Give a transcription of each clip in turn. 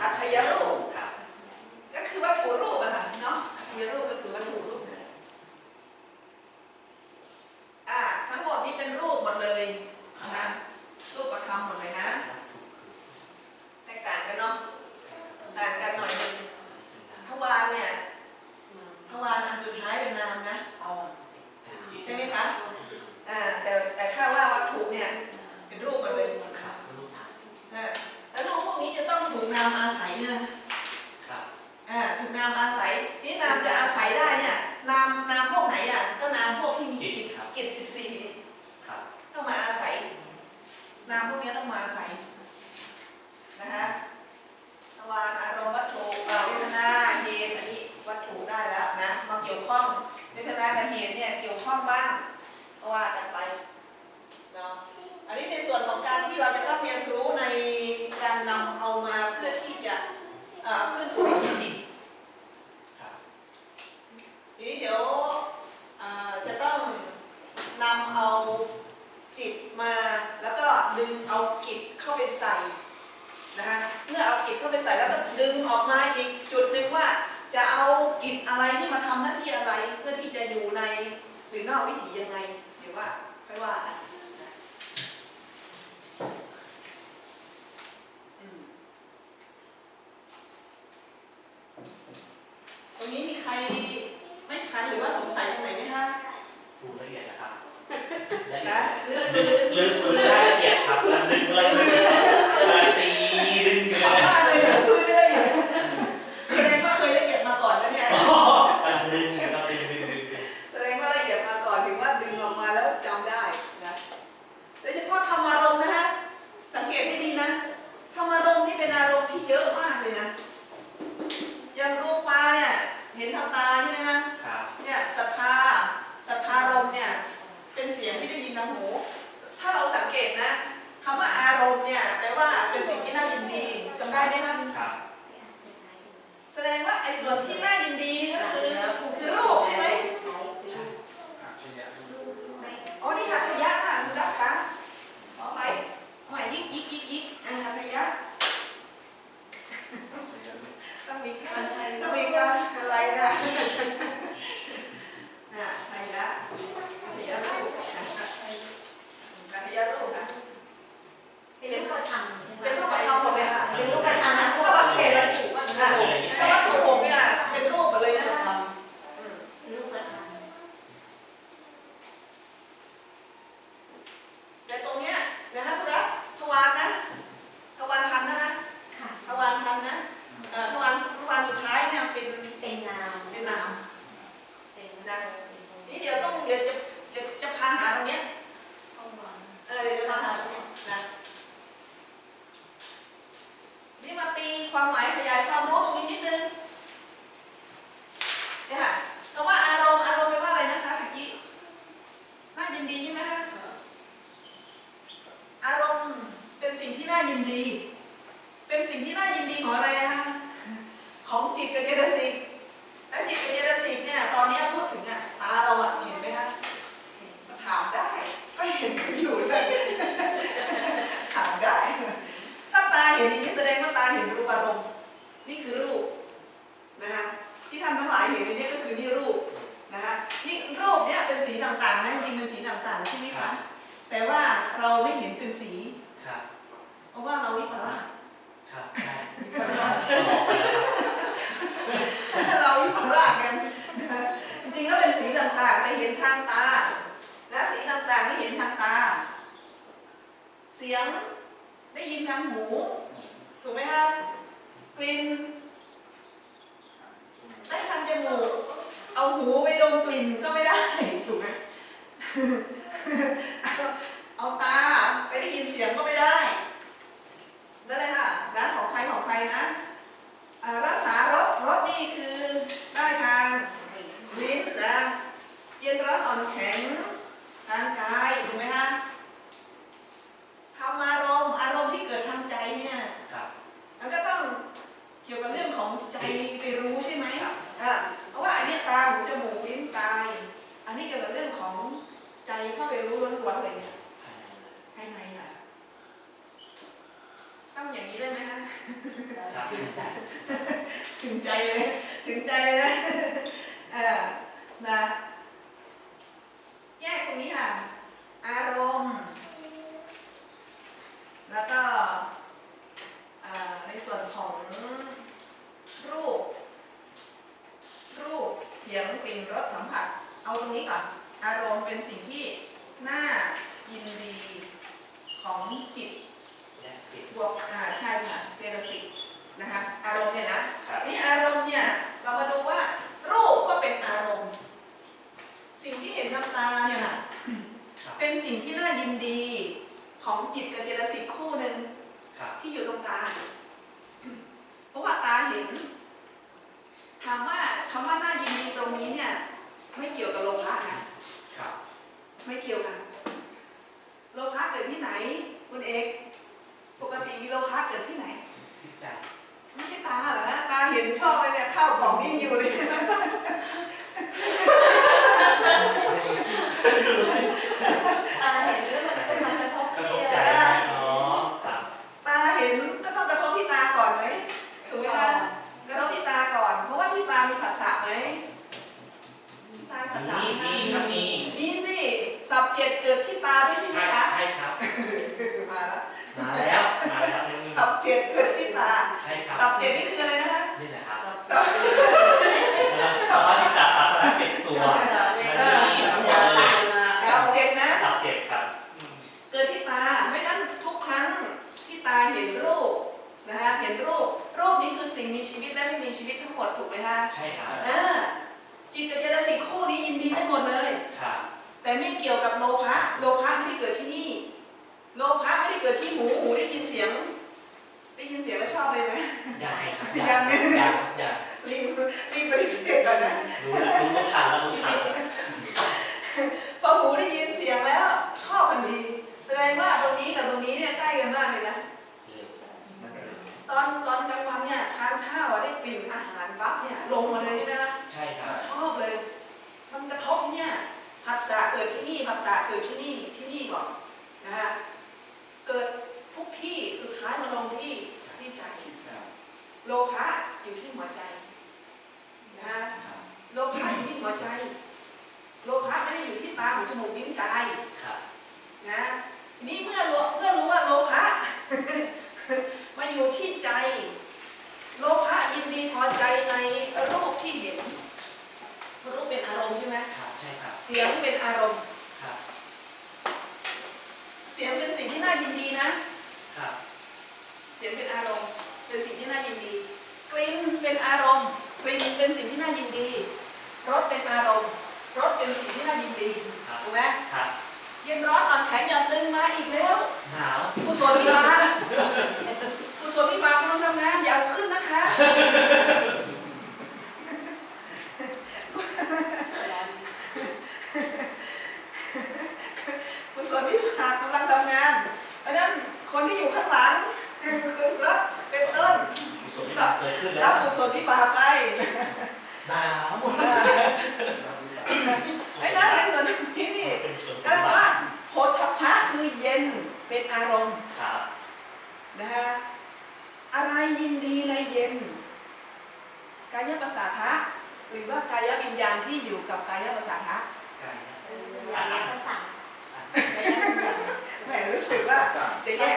啊他爷 บ้างก็ว่ากันไปเนาะอันนี้ในส่วนของการที่เราจะต้องเรียนรู้ในการนำเอามาเพื่อที่จะขึ้นสู่จิตทีนี้เดี๋ยวจะต้องนำเอาจิตมาแล้วก็ดึงเอากิจเข้าไปใส่นะคะเมื่อเอากิจเข้าไปใส่แล้วก็ดึงออกมาอีกจุดหนึ่งว่าจะเอากิจอะไรที่มาทำหน้าที่อะไรเพื่อที่จะอยู่ใน หรือนอกวิถียังไงหรือว่าค่อยว่ากัน กลิ่นรสสัมผัส เอาตรงนี้ก่อน อารมณ์เป็นสิ่งที่น่ายินดีของจิตบวกอ่าใช่ค่ะเจตสิกนะคะอารมณ์เนี่ยนะนี่อารมณ์เนี่ยเรามาดูว่ารูปก็เป็นอารมณ์ สิ่งที่เห็นน้ำตาเนี่ยเป็นสิ่งที่น่ายินดีของจิตกับเจตสิกคู่หนึ่งที่อยู่ตรงตาเพราะว่าตาเห็น ถามว่าคำว่าน่ายินดีตรงนี้เนี่ย ไม่เกี่ยวกับโลภะนะครับไม่เกี่ยวกันโลภะเกิดที่ไหน คุณเอกปกติมีโลภะเกิดที่ไหนที่ใจไม่ใช่ตาเหรอฮะตาเห็นชอบเลยเนี่ยข้าวกล่องยิ่งอยู่เลย ดูสิดูสิ ตาเห็นเรื่องมันก็มันกระทบ กระท ที่ บใจอ๋อครับ ตาเห็นก็ต้องกระทบที่ตาก่อนไหมถูกไหมคะกระทบที่ตาก่อน เพราะว่าที่ตามีผัสสะไหมที่ตามีผัสสะ มี ไหม มีครับมี มีสิสับเจ็ดเกิดที่ตาไม่ใช่ไหม ใช่ คะ ใช่ครับ มาแล้ว มาแล้วมาแล้วอืม สับเจ็ดเกิดที่ตา ใช่ครับ สับเจ็ดนี่คืออะไรนะคะ นี่แหละครับ สับ สามารถที่จะสับพลังเด็กตัว มันมีทั้งหมดเลย สับเจ็ดนะ สับเก็บครับอืม เกิดที่ตา ไม่นั้นทุกครั้งที่ตาเห็นรูปนะคะเห็นรูป รูปนี้คือสิ่งมีชีวิตและไม่มีชีวิตทั้งหมดถูกไหมคะ ใช่ครับ อ่าจิตกับเจตสิกคู่นี้ยินดีได้หมดเลย ครับ แต่ไม่เกี่ยวกับโลภะ โลภะไม่ได้เกิดที่นี่ โลภะไม่ได้เกิดที่หู หูได้ยินเสียง ได้ยินเสียงแล้วชอบเลยไหม ยังไงครับ ยั ยัง ง ไง ยังยัง รีบรีบปฏิเสธก่อนนะ รู้แล้วรู้ว่าทันแล้วรู้ทันแล้ว พอหูได้ยินเสียงแล้ว ชอบทันที แสดงว่าตรงนี้กับตรงนี้เนี่ยใกล้กันมากเลยนะเร็วมันเร็วตอนตอนกลางวันเนี่ยทานข้าวอะได้กลิ่นอาหารปั๊บเนี่ยลงมาเลยใช่ไหมคะใช่ครับ ชอบเลย มันกระทบเนี่ยผัสสะเกิดที่นี่ผัสสะเกิดที่นี่ที่นี่ก่อนนะคะเกิดทุกที่สุดท้ายมาลงที่ที่ใจ โลภะอยู่ที่หัวใจนะคะ ครับ โลภะอยู่ที่หัวใจ โลภะไม่ได้อยู่ที่ ตาหูจมูกลิ้นกายครับนะทีนี้เมื่อรู้เมื่อรู้ว่าโลภะมาอยู่ที่ใจ โลภะยินดีพอใจในรูปที่เห็นรูปเป็นอารมณ์ใช่ไหมครับใช่ครับเสียงเป็นอารมณ์ครับเสียงเป็นสิ่งที่น่ายินดีนะครับเสียงเป็นอารมณ์ เป็นสิ่งที่น่ายินดี กลิ่นเป็นอารมณ์กลิ่นเป็นสิ่งที่น่ายินดีรสเป็นอารมณ์ รสเป็นสิ่งที่น่ายินดีครับ ถูกไหมครับเย็นร้อนอ่อนแข็งหย่อนตึงมาอีกแล้วหนาวกุศลวิบากกุศลวิบากกำลังทำงานอย่าเอาขึ้นนะคะกุศลวิบากกำลังทำงานเพราะฉะนั้นคนที่อยู่ข้างหลังคือรับเป็นต้นกุศลที่แบบเกิดขึ้นแล้รัวบกุศลวิบากไป หนาว หมดไอ้นั่นในส่วนนี้นี่ก็เลยว่าโพธพะคือเย็นเป็นอารมณ์ครับนะฮะอะไรยินดีในเย็น กายประสาทะหรือว่ากายวิญญาณที่อยู่กับกายประสาทะก่นะอย่างนี้ภาษาแหมรู้สึกว่าจะแยก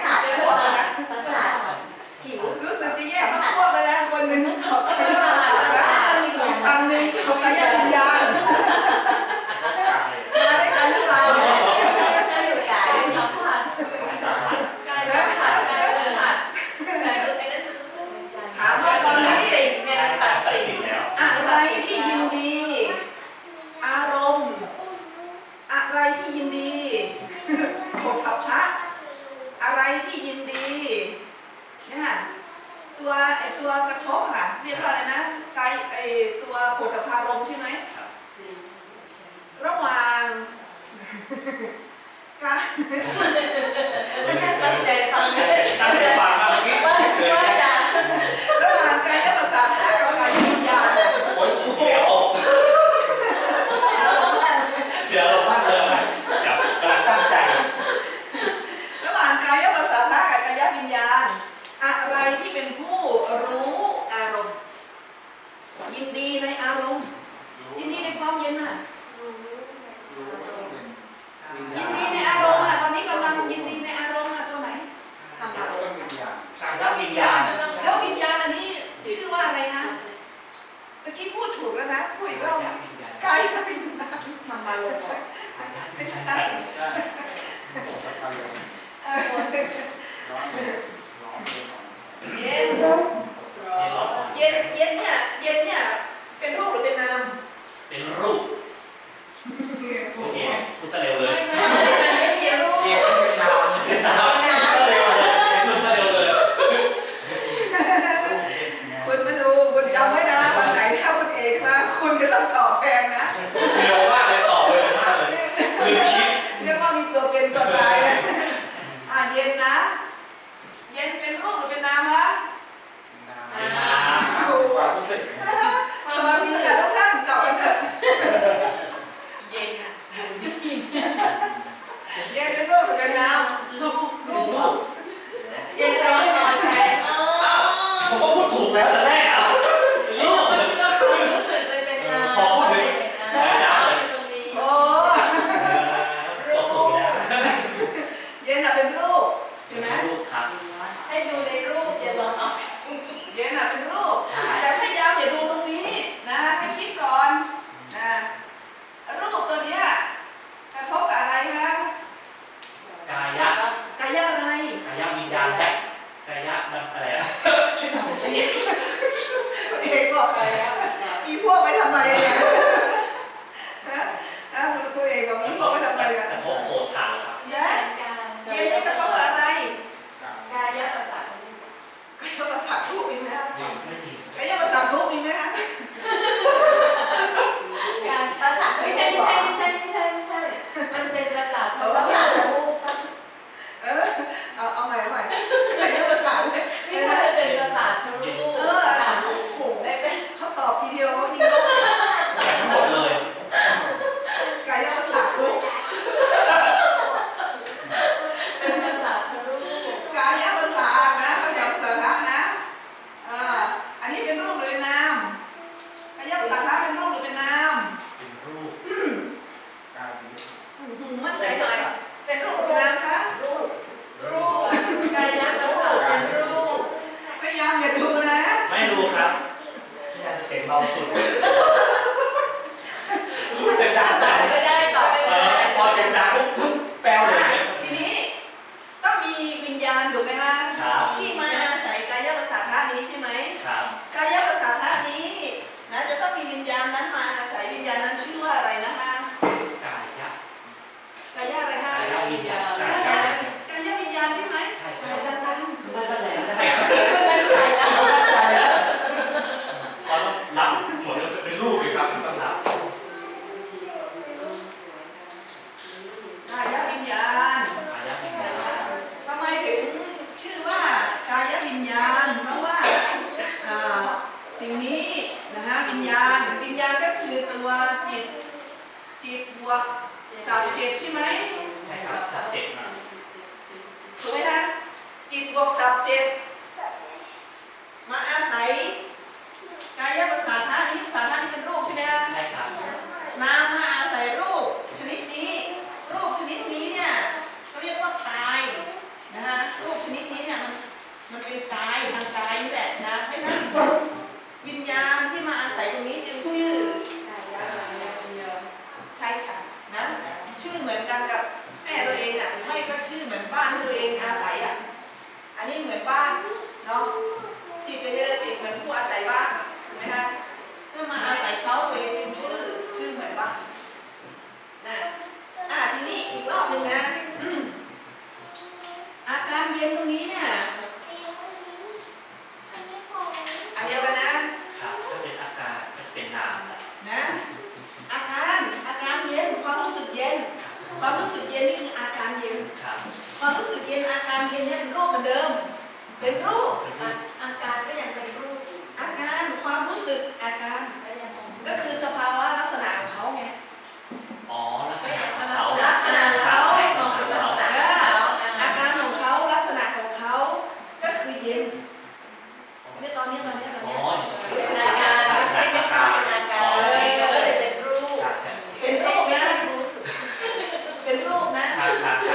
รูปนะครั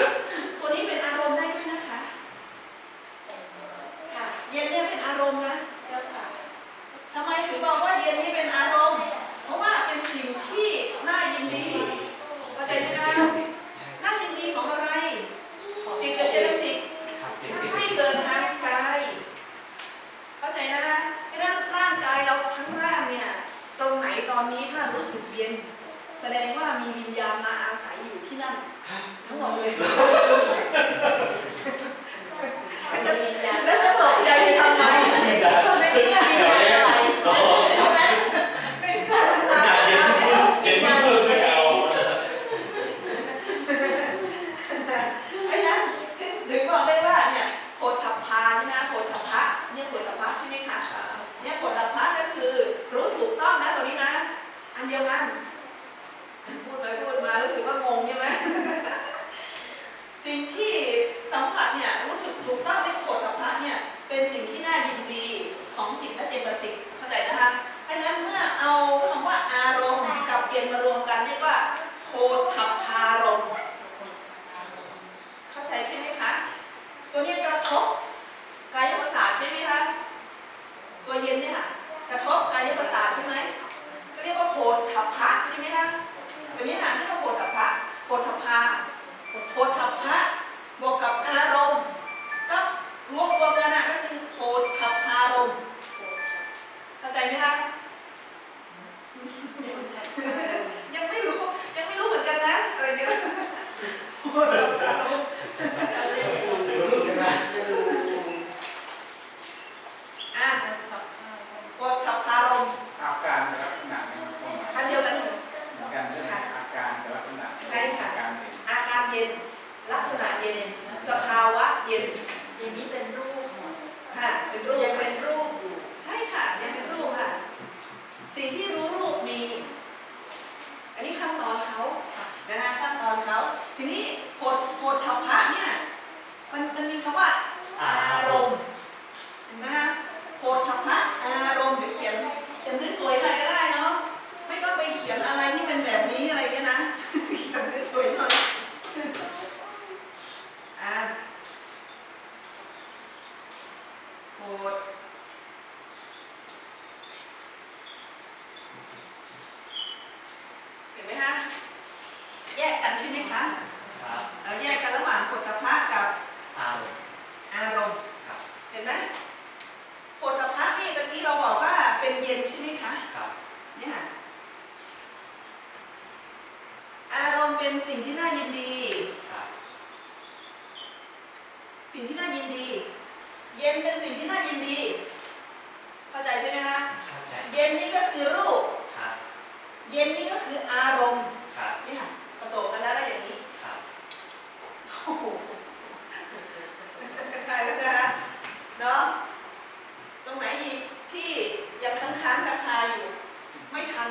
กกันใช่ไหมคะ ครับ เราแยกกันระหว่างโพธพะกับ อารมณ์ อารมณ์ ครับ เห็นไหมโพธพะนี่ตะกี้เราบอกว่าเป็นเย็นใช่ไหมคะ ครับ เนี่ยอารมณ์เป็นสิ่งที่น่ายินดี ครับ สิ่งที่น่ายินดี เย็นเป็นสิ่งที่น่ายินดี เข้าใจใช่ไหมคะ เข้าใจ เย็นนี่ก็คือรูป ครับ เย็นนี่ก็คืออารมณ์ ครับ เนี่ยผสมกันได้แล้วอย่างนี้ ครับ โอ้โหได้แล้วนะคะเนาะตรงไหนอีกที่ยังค้างค้างคาคาอยู่ ไม่ทัน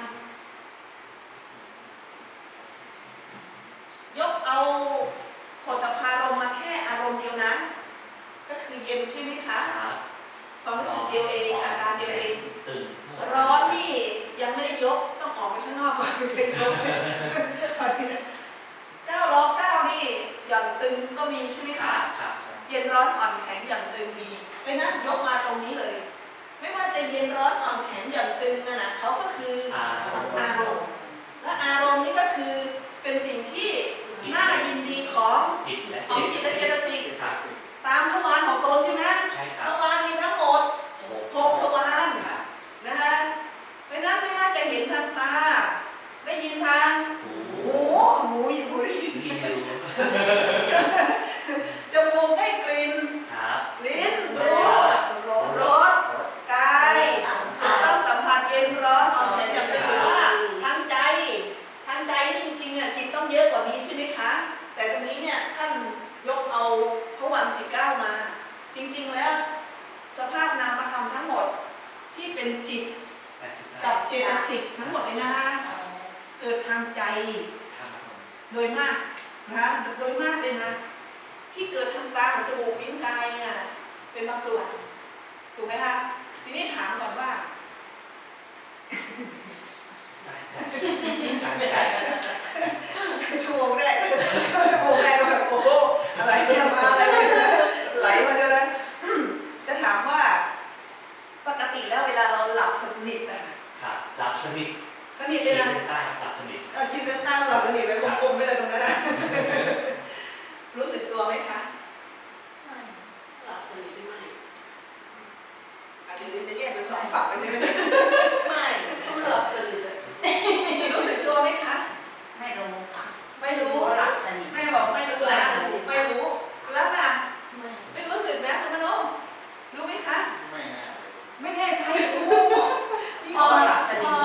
ยกเอาผลพารมณ์มาแค่อารมณ์เดียวนะ ก็คือเย็นใช่ไหมคะครับความรู้สึกเดียวเองอาการเดียวเองตื่นร้อนนี่ยังไม่ได้ยกต้องออกไปข้างนอกก่อนถึงจะยกเก้าล้อเก้านี่หย่อนตึงก็มีใช่ไหมครัคะบครับเย็นร้อนอ่อนแข็งหย่อนตึงมีเพราะฉะนั้นยกมาตรงนี้เลย ไม่ว่าจะเย็นร้อนอ่อนแข็งหย่อนตึงนั่นนะเขาก็คืออารมณ์อารมณ์และอารมณ์นี่ก็คือเป็นสิ่งที่น่ายินดีของจิตและของจิตและเจตสิกครับ ตามทวารของตนใช่ไหมใช่ครัทบวารมีทั้งหมดหกหกทวารครับนะคะเพราะฉะนั้นไม่ว่าจะเห็นทางตา ได้ยินทางหูหูหูยินหูได้ยินรีวิวจมูกได้กลิ่นครับลิ้นรรู้สชาติรสกายต้องสัมผัสเย็นร้อนอ่อนแข็งอย่างเป็นหรือว่าทางใจทางใจนี่จริงๆอะจิตต้องเยอะกว่านี้ใช่ไหมคะ แต่ตรงนี้เนี่ยท่านยกเอาพระ วันสิบเก้ามา จริงๆแล้ว สภาพนามธรรมทั้งหมดที่เป็นจิตแปดสิบกัเก้าบเจตสิกทั้งหมดเลยนะคะเกิดทางใจครับผมโดยมากนะคะโดยมากเลยนะ ที่เกิดทางตาของจมูกลิ้นกายเนี่ยเป็นบางส่วนถูกไหมคะทีนี้ถามก่อนว่าตั้งใจชั่วโมงแรก รู้สึกตัวไหมคะไม่หลับสนิทไม่อันนี้จะแยกเป็นสองฝั่งเลยใช่ไหมเนี่ยไม่ต้องหลับสนิทเลยรู้สึกตัวไหมคะ ไม่รู้ค่ะไม่รู้หลับสนิทแม่บอกไม่รู้นะไม่รู้แล้วน่ะไม่ไม่รู้สึกนะคุณมโนรู้ไหมคะ ไม่น่าไม่แน่ใจโอ้นี่พอคนหลับสนิท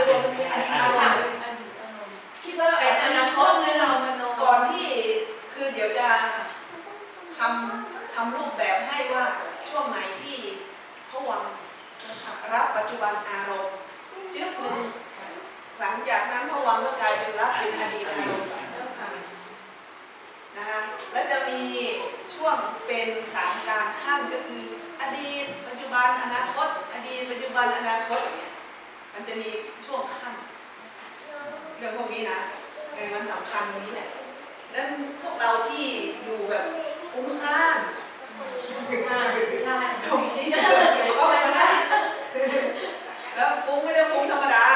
ยรวมมันคืออดีตอารมณ์คิดว่าแต่อนาคตนึงก่อนที่คือเดี๋ยวจะทำทำรูปแบบให้ว่าช่วงไหนที่ผวังรับปัจจุบันอารมณ์จึ๊บหนึ่งหลังจากนั้นผวังก็กลายเป็นรับเป็นอดีตอารมณ์นะคะและจะมีช่วงเป็นสามการขั้นก็คืออดีต ปัจจุบันอนาคต อดีตปัจจุบันอนาคตเนี่ย มันจะมีช่วงขั้นเรื่องพวกนี้นะเออมันสำคัญตรงนี้แหละแล้วพวกเราที่อยู่แบบฟุ้งซ่านตรงนี้เกี่ยวข้องกันแล้วฟุ้งไม่ได้ฟุ้งธรรมดา